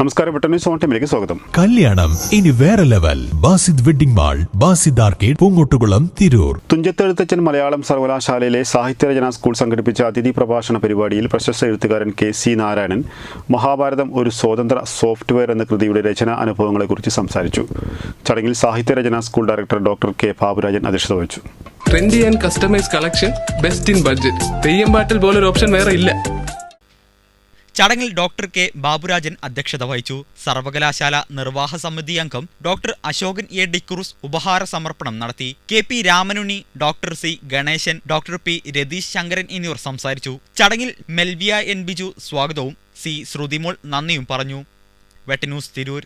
നമസ്കാരം വെട്ട സോൺ ടീമിലേക്ക് സ്വാഗതം. കല്യാണം ഇനി വേറെ level. Basid wedding mall Basid arcade Poonkottukulam Tirur. Thunchaththu Ezhuthachan Malayalam സർവകലാശാലയിലെ സാഹിത്യരചന സ്കൂൾ സംഘടിപ്പിച്ച അതിഥി പ്രഭാഷണ പരിപാടിയിൽ പ്രശസ്ത എഴുത്തുകാരൻ കെ സി നാരായണൻ മഹാഭാരതം ഒരു സ്വതന്ത്ര സോഫ്റ്റ്വെയർ എന്ന കൃതിയുടെ രചനാ അനുഭവങ്ങളെക്കുറിച്ച് സംസാരിച്ചു. ചടങ്ങിൽ സാഹിത്യരചന school director doctor K Baburajan അധ്യക്ഷത വഹിച്ചു. Trendy and customise collection best in budget Theyyam പാട്ടിൽ പോലൊരു ഓപ്ഷൻ വേറെ ഇല്ല. ചടങ്ങിൽ ഡോക്ടർ കെ ബാബുരാജൻ അധ്യക്ഷത വഹിച്ചു. സർവകലാശാല നിർവാഹ സമിതി അംഗം ഡോക്ടർ അശോകൻ എ ഡിക്രൂസ് ഉപഹാര സമർപ്പണം നടത്തി. K P Ramanunni doctor C Ganesan doctor P Ratheesh Sankaran എന്നിവർ സംസാരിച്ചു. ചടങ്ങിൽ മെൽവിയ എൻ ബിജു സ്വാഗതവും സി ശ്രുതിമോൾ നന്ദിയും പറഞ്ഞു. വെട്ടന്യൂസ് തിരൂർ.